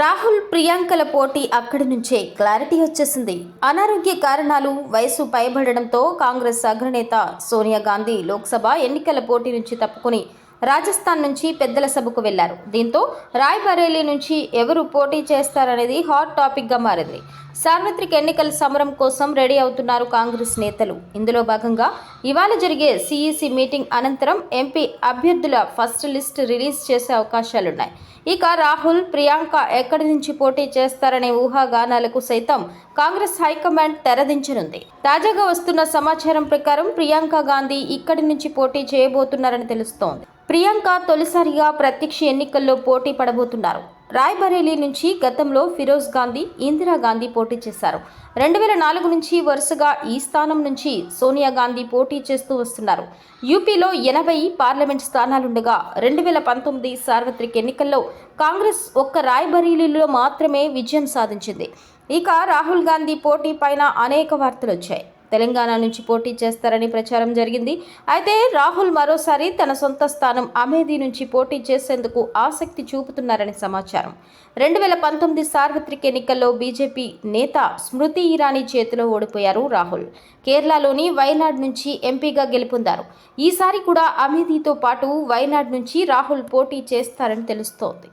రాహుల్ ప్రియాంకల పోటీ అక్కడి నుంచే క్లారిటీ వచ్చేసింది. అనారోగ్య కారణాలు వయసు పైబడడంతో కాంగ్రెస్ అగ్రనేత సోనియా గాంధీ లోక్సభ ఎన్నికల పోటీ నుంచి తప్పుకుని రాజస్థాన్ నుంచి పెద్దల సభకు వెళ్ళారు. దీంతో రాయ్బరేలీ నుంచి ఎవరు పోటీ చేస్తారనేది హాట్ టాపిక్గా మారింది. సార్వత్రిక ఎన్నికల సమరం కోసం రెడీ అవుతున్నారు కాంగ్రెస్ నేతలు. ఇందులో భాగంగా ఇవాళ జరిగే సిఈసి మీటింగ్ అనంతరం ఎంపీ అభ్యర్థుల ఫస్ట్ లిస్ట్ రిలీజ్ చేసే అవకాశాలున్నాయి. ఇక రాహుల్ ప్రియాంక ఎక్కడి నుంచి పోటీ చేస్తారనే ఊహాగానాలకు సైతం కాంగ్రెస్ హైకమాండ్ తెరదించనుంది. తాజాగా వస్తున్న సమాచారం ప్రకారం ప్రియాంక గాంధీ ఇక్కడి నుంచి పోటీ చేయబోతున్నారని తెలుస్తోంది. ప్రియాంక తొలిసారిగా ప్రత్యక్ష ఎన్నికల్లో పోటీ పడబోతున్నారు. రాయ్బరేలీ నుంచి గతంలో ఫిరోజ్ గాంధీ ఇందిరాగాంధీ పోటీ చేశారు. రెండు వేల నాలుగు నుంచి వరుసగా ఈ స్థానం నుంచి సోనియా గాంధీ పోటీ చేస్తూ వస్తున్నారు. యూపీలో ఎనభై పార్లమెంట్ స్థానాలుండగా రెండు వేల పంతొమ్మిది సార్వత్రిక ఎన్నికల్లో కాంగ్రెస్ ఒక్క రాయ్బరేలీలో మాత్రమే విజయం సాధించింది. ఇక రాహుల్ గాంధీ పోటీ పైన అనేక వార్తలు వచ్చాయి తెలంగాణ నుంచి పోటీ చేస్తారని ప్రచారం జరిగింది. అయితే రాహుల్ మరోసారి తన సొంత స్థానం అమేధీ నుంచి పోటీ చేసేందుకు ఆసక్తి చూపుతున్నారని సమాచారం. రెండు వేల పంతొమ్మిది సార్వత్రిక ఎన్నికల్లో బీజేపీ నేత స్మృతి ఇరానీ చేతిలో ఓడిపోయారు రాహుల్. కేరళలోని వైనాడ్ నుంచి ఎంపీగా గెలుపొందారు. ఈసారి కూడా అమేధీతో పాటు వైనాడ్ నుంచి రాహుల్ పోటీ చేస్తారని తెలుస్తోంది.